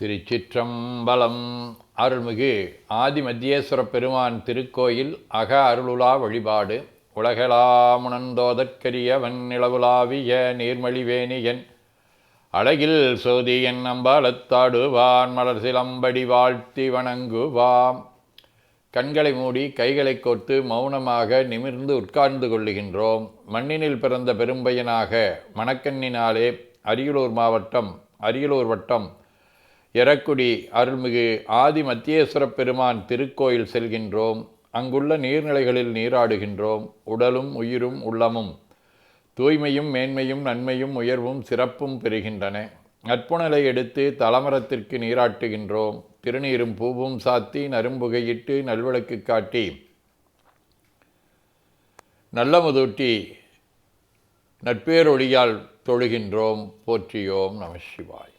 திருச்சிற்றம்பலம். அருள்மிகு ஆதிமத்தியேஸ்வர பெருமான் திருக்கோயில் அக அருளுலா வழிபாடு. உலகளாமுணந்தோதற்கரிய நிலவுலாவிய நீர்மழிவேணியன். அழகில் சோதியன் அம்பாலத்தாடுவான் மலர் சிலம்படி வாழ்த்தி வணங்குவாம். கண்களை மூடி கைகளை கோர்த்து மௌனமாக நிமிர்ந்து உட்கார்ந்து கொள்ளுகின்றோம். மண்ணினில் பிறந்த பெரும்பையனாக மணக்கண்ணினாலே அரியலூர் மாவட்டம் அரியலூர் வட்டம் எரக்குடி அருள்மிகு ஆதி மத்தியேஸ்வர பெருமான் திருக்கோயில் செல்கின்றோம். அங்குள்ள நீர்நிலைகளில் நீராடுகின்றோம். உடலும் உயிரும் உள்ளமும் தூய்மையும் மேன்மையும் நன்மையும் உயர்வும் சிறப்பும் பெறுகின்றன. நட்புணலை எடுத்து தலமரத்திற்கு நீராட்டுகின்றோம். திருநீரும் பூவும் சாத்தி நரும்புகையிட்டு நல்விளக்கு காட்டி நல்லமுதூட்டி நட்பேரொழியால் தொழுகின்றோம். போற்றியோம் நம சிவாய்.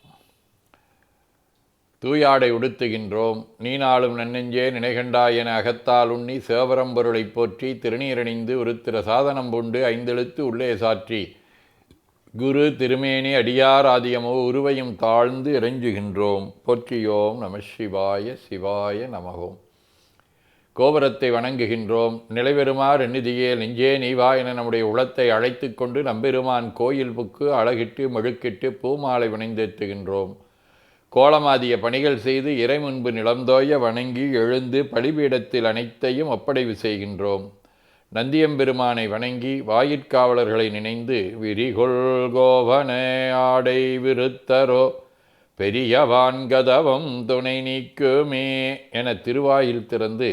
தூயாடை உடுத்துகின்றோம். நீனாளும் நன்னெஞ்சே நினைகண்டாய் என அகத்தால் உண்ணி சேவரம்பொருளைப் போற்றி திருநீரணிந்து உருத்திர சாதனம் பூண்டு ஐந்தெழுத்து உள்ளே சாற்றி. குரு திருமேனி அடியார் ஆதியமோ உருவையும் தாழ்ந்து இறைஞ்சுகின்றோம். போற்றியோம் நம சிவாய சிவாய நமகோம் கோபுரத்தை வணங்குகின்றோம். நிலைபெறுமார் எண்ணிதியே நெஞ்சே நீவா என நம்முடைய உளத்தை அழைத்து கொண்டு நம்பெருமான் கோயில் புக்கு அழகிட்டு மெழுக்கிட்டு பூமாலை வினைந்தேத்துகின்றோம் கோலமாதிய பணிகள் செய்து இறை முன்பு நிலந்தோய வணங்கி எழுந்து பலிபீடத்தில் அனைத்தையும் ஒப்படைவு செய்கின்றோம். நந்தியம்பெருமானை வணங்கி வாயிற்காவலர்களை நினைந்து விரிகொள் கோவன ஆடை விருத்தரோ பெரியவான் கதவம் துணை நீக்குமே என திருவாயில் திறந்து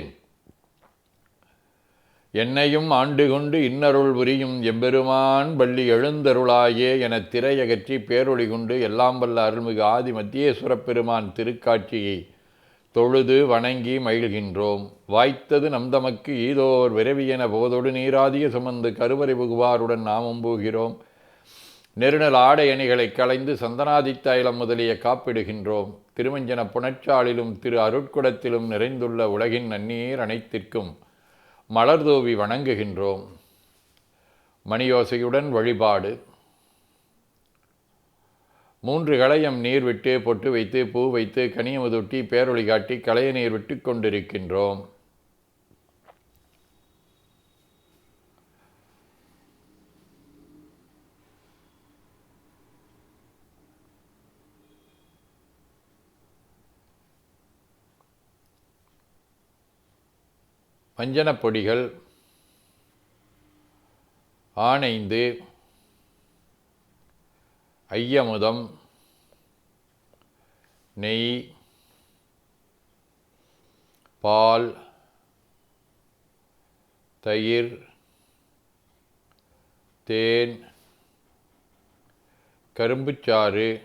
என்னையும் ஆண்டு கொண்டு இன்னருள் புரியும் எம்பெருமான் பள்ளி எழுந்தருளாயே என திரையகற்றி பேரொளி கொண்டு எல்லாம் வல்ல அருள்மிகு ஆதி மத்தியேஸ்வரப் பெருமான் திருக்காட்சியை தொழுது வணங்கி மகிழ்கின்றோம். வாய்த்தது நம் தமக்கு ஈதோர் விரவியென போதொடு நீராதிய சுமந்து கருவறை புகுவாருடன் நாமும் போகிறோம். நெருநல் ஆடை அணிகளை களைந்து சந்தனாதித்தைலம் முதலிய காப்பிடுகின்றோம். திருமஞ்சன புணச்சாலிலும் திரு அருட்குடத்திலும் நிறைந்துள்ள உலகின் நன்னீர் அனைத்திற்கும் மலர்தூவி வணங்குகின்றோம். மணியோசையுடன் வழிபாடு. மூன்று களையம் நீர் விட்டு பொட்டு வைத்து பூ வைத்து கனியமுதொட்டி பேரொளி காட்டி களைய நீர் விட்டு கொண்டிருக்கின்றோம். வஞ்சனப் பொடிகள் ஆனைந்து ஐயமுதம் நெய் பால் தயிர் தேன் கரும்புச்சாறு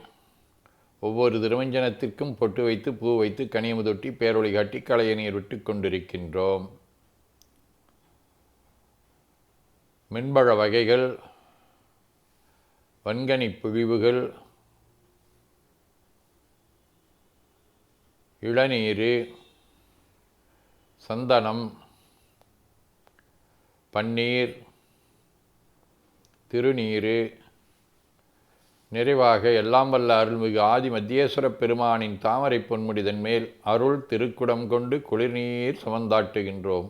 ஒவ்வொரு திருமஞ்சனத்திற்கும் பொட்டு வைத்து பூ வைத்து கனியமுதொட்டி பேரொளி காட்டி களைய நீர் விட்டு கொண்டிருக்கின்றோம். மின்பழ வகைகள் வன்கனி பிழிவுகள் இளநீர் சந்தனம் பன்னீர் திருநீர் நிறைவாக எல்லாம் வல்ல அருள்மிகு ஆதி மத்தியேஸ்வர பெருமானின் தாமரை பொன்முடிதன் மேல் அருள் திருக்குடம் கொண்டு குளிர்நீர் சுமந்தாட்டுகின்றோம்.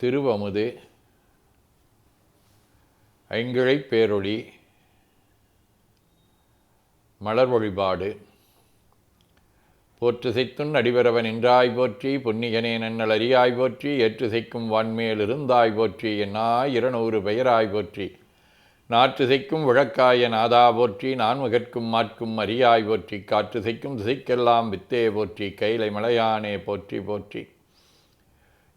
திருவமுது ஐங்கிழை பேரொளி மலர் வழிபாடு போற்றுசைத்துன் அடிவரவன் நின்றாய் போற்றி பொன்னியனே நன்னல் அறியாய் போற்றி ஏற்றுசைக்கும் வான்மேல் இருந்தாய் போற்றி என்னாய் இருநூறு பெயராய் போற்றி. நாற்றுசைக்கும் விளக்காய நாதா போற்றி நான்முகற்கும் மாற்கும் அரியாய் போற்றி காற்றுசைக்கும் திசைக்கெல்லாம் வித்தே போற்றி கைலை மலையானே போற்றி போற்றி.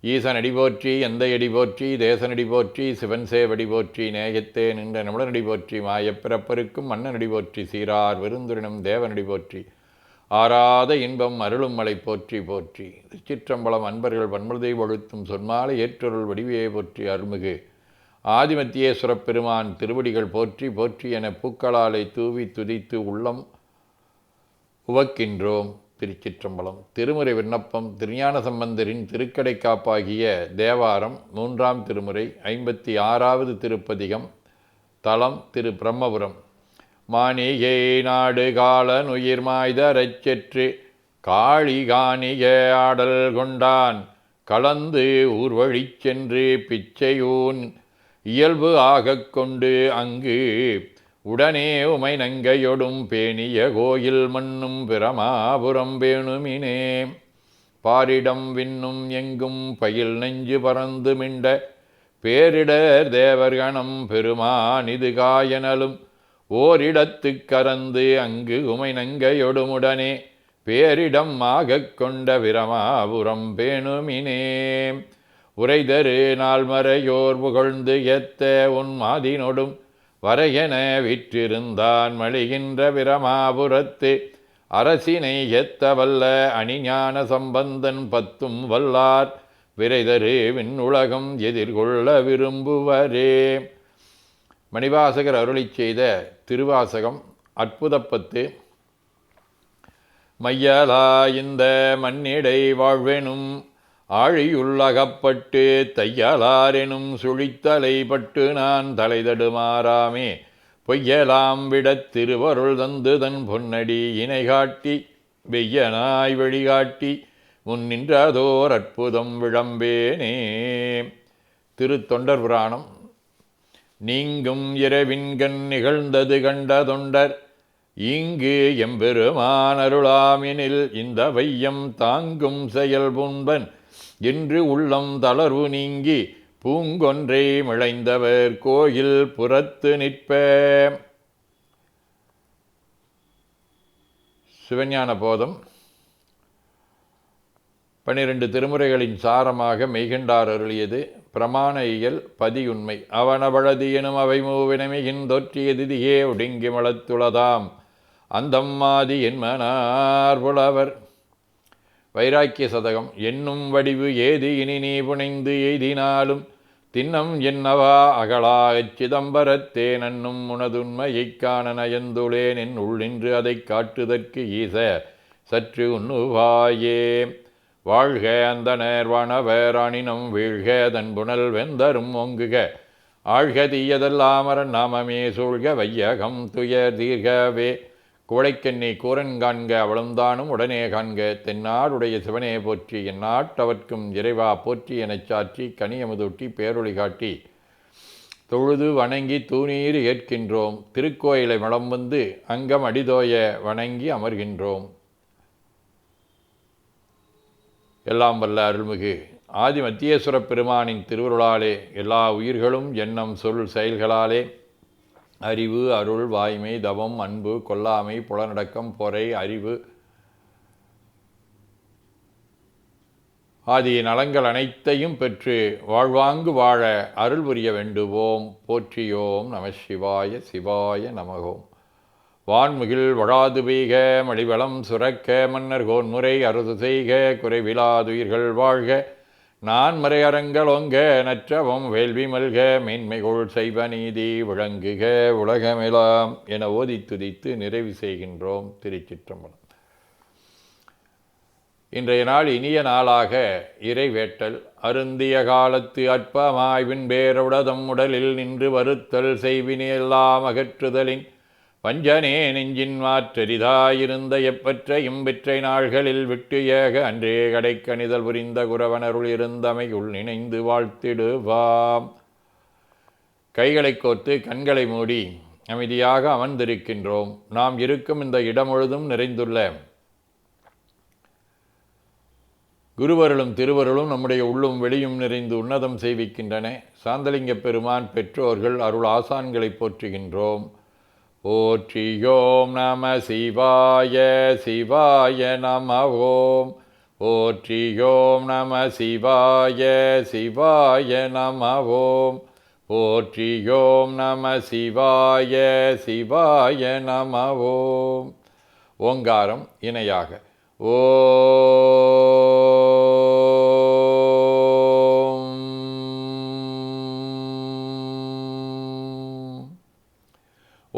ஈசனடி போற்றி எந்தையடி போற்றி தேசனடி போற்றி சிவன் சேவடி போற்றி நேயத்தே நின்ற நிமிடனடி போற்றி மாயப்பிறப்பருக்கும் மன்னனடி போற்றி சீரார் விருந்துரினும் தேவனடி போற்றி ஆறாத இன்பம் அருளும் மலை போற்றி போற்றி. சிற்றம்பலம் அன்பர்கள் வன்மதை ஒழுத்தும் சொன்மாலை ஏற்றொருள் வடிவையை போற்றி அருள்மிகு. ஆதிமத்தியேஸ்வரப் பெருமான் திருவடிகள் போற்றி போற்றி என பூக்களாலை தூவி துதித்து உள்ளம் உவக்கின்றோம். திருச்சிற்றம்பலம் திருமுறை விண்ணப்பம் திருஞான சம்பந்தரின் திருக்கடை காப்பாகிய தேவாரம் மூன்றாம் திருமுறை ஐம்பத்தி ஆறாவது திருப்பதிகம் தலம் திரு பிரம்மபுரம். மாணிகை நாடு காலன் உயிர் மாய்தரச் செற்று காளி காணிக ஆடல் கொண்டான் கலந்து ஊர்வழிச் சென்று பிச்சையூன் இயல்பு ஆகக் கொண்டு அங்கு உடனே உமை நங்கையொடும் பேணிய கோயில் மண்ணும் பிரமாபுரம் பேணுமினே. பாரிடம் விண்ணும் எங்கும் பயில் நெஞ்சு பறந்து மிண்ட பேரிடர் தேவர்கணம் பெருமானிது காயனலும். ஓரிடத்து கறந்து அங்கு உமை நங்கையொடுமுடனே பேரிடம் ஆகக் கொண்ட பிரமாபுரம் பேணுமினே. உரைதரு நாள்மறையோர் புகழ்ந்து எத்த உன் மாதினொடும் வரையென விற்றிருந்தான் மழிகின்ற பிரமாபுரத்து. அரசினை எத்த வல்ல அணிஞான சம்பந்தன் பத்தும் வல்லார் விரைதரு விண்ணுலகம் எதிர்கொள்ள விரும்புவரே. மணிவாசகர் அருளி செய்த திருவாசகம் அற்புதப்பத்து. மையலா இந்த மண்ணிடை வாழ்வெனும் ஆழியுள்ளகப்பட்டு தையலாரெனும் சுழித்தலை பட்டு நான் தலைதடுமாறாமே பொய்யலாம் விடத் திருவருள் தந்து தன் பொன்னடி இணை காட்டி வெய்யனாய் வழிகாட்டி முன் நின்றதோர் அற்புதம் விளம்பேனே. திருத்தொண்டர் புராணம். நீங்கும் இரவின்கண் நிகழ்ந்தது கண்ட தொண்டர் இங்கு எம்பெருமானருளாமினில் இந்த வையம் தாங்கும் செயல் புண்பன் என்று உள்ளம் தளர்வு நீங்கி பூங்கொன்றை மிளைந்தவர் கோயில் புறத்து நிற்ப. சிவஞான போதம். பன்னிரண்டு திருமுறைகளின் சாரமாக மெய்கண்டார் அருளியது பிரமாண இயல் பதியுண்மை. அவனவழது எனும் அவை மூவினமையின் தொற்றியதிதியே ஒடுங்கி மலத்துளதாம் அந்தம்மாதி என்மனார் புலவர். வைராக்கிய சதகம் என்னும் வடிவு ஏது இனி நீ புனைந்து எய்தினாலும் தின்னம் என்னவா அகலாகச் சிதம்பரத்தே நன்னும் உனதுண்மையைக் காண நயந்துளேன் என் உள்ளின்று அதைக் காட்டுதற்கு ஈச சற்று உண்ணுவாயே. வாழ்க அந்த நேர்வானவர் வீழ்க தன் புனல் வெந்தரும் ஒங்குக ஆழ்க தீயதல்லாமரன் நாமமே சூழ்க வையகம் துயர் தீர்கவே. குவளைக்கண்ணி கூரன் காண்க அவளும்தானும் உடனே காண்க. தென்னாடுடைய சிவனே போற்றி என்னாட்டவர்க்கும் இறைவா போற்றி எனச் சாற்றி கனியமுதூட்டி பேரொழி காட்டி. தொழுது வணங்கி தூணீர் ஏற்கின்றோம். திருக்கோயிலை மலம் வந்து அங்கம் அடிதோய வணங்கி அமர்கின்றோம். எல்லாம் வல்ல அருள்மிகு. ஆதி மத்தியேஸ்வர பெருமானின் திருவருளாலே எல்லா உயிர்களும் எண்ணம் சொல் செயல்களாலே அறிவு அருள் வாய்மை தவம் அன்பு கொல்லாமை புலனடக்கம் பொறை அறிவு ஆதிய நலங்கள் அனைத்தையும் பெற்று வாழ்வாங்கு வாழ அருள் புரிய வேண்டுவோம். போற்றியோம் நம சிவாய சிவாய நமகோம். வான்முகில் வழாது பெய்க மடிவளம் சுரக்க மன்னர் கோன்முறை அறுது செய்க குறைவிலாதுயிர்கள் வாழ்க. நான் மறையரங்கள் ஒங்க நற்றவம் வேள்வி மல்க மேன்மைகோள் செய்வ நீதி விளங்குக உலகமெலாம் என ஓதி துதித்து நிறைவு செய்கின்றோம் திருச்சிற்றம்பலம். இன்றைய நாள் இனிய நாளாக இறைவேட்டல். அருந்திய காலத்து அற்பமாய்வின் பேரவுடதம் உடலில் நின்று வருத்தல் செய்வினையெல்லாம் அகற்றுதலின் வஞ்சனே நெஞ்சின் மாற்றரிதாயிருந்த எப்பற்ற இம்பெற்றை நாள்களில் விட்டு ஏக அன்றே கடைக்கணிதல் புரிந்த குரவனருள் இருந்தமையுள் நினைந்து வாழ்த்திடுவாம். கைகளை கோர்த்து கண்களை மூடி அமைதியாக அமர்ந்திருக்கின்றோம். நாம் இருக்கும் இந்த இடம் முழுதும் நிறைந்துள்ள குருவருளும் திருவருளும் நம்முடைய உள்ளும் வெளியும் நிறைந்து உன்னதம் செய்விக்கின்றன. சாந்தலிங்க பெருமான் பெற்றோர்கள் அருள் ஆசான்களை போற்றுகின்றோம். ஓற்றியோம் நம சிவாய சிவாய நம ஓம் ஓற்றியோம் நம சிவாய சிவாய நம ஓம் ஓற்றியோம் நம சிவாய சிவாய நம ஓம் ஓங்காரம் இணையாக. ஓ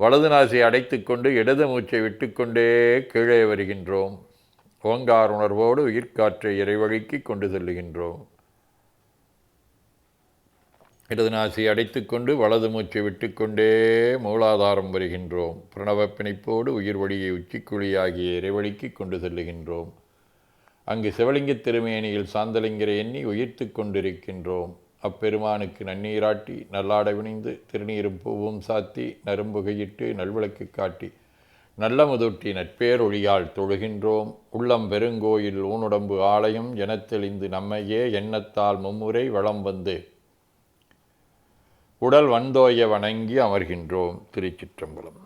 வலது நாசியை அடைத்துக்கொண்டு இடது மூச்சை விட்டுக்கொண்டே கீழே வருகின்றோம். ஓங்கார் உணர்வோடு உயிர்காற்றை இறைவழிக்கு கொண்டு செல்லுகின்றோம். இடது நாசி அடைத்துக்கொண்டு வலது மூச்சை விட்டுக்கொண்டே மூலாதாரம் வருகின்றோம். பிரணவ பிணைப்போடு உயிர் வழியை உச்சிக்குழியாகிய இறைவழிக்கு கொண்டு செல்லுகின்றோம். அங்கு சிவலிங்க திருமேனியில் சாந்தலிங்கரை எண்ணி உயிர்த்து கொண்டிருக்கின்றோம். அப்பெருமானுக்கு நன்னீராட்டி நல்லாடை விணிந்து திருநீரும் பூவும் சாத்தி நரும்புகையிட்டு நல்விளக்கு காட்டி நல்ல முதூட்டி நட்பேர் ஒளியால் தொழுகின்றோம். உள்ளம் பெருங்கோயில் ஊனுடம்பு ஆலயம் எனத்தெளிந்து நம்மையே எண்ணத்தால் மும்முறை வளம் வந்து உடல் வந்தோய வணங்கி அமர்கின்றோம். திருச்சிற்றம்பலம்.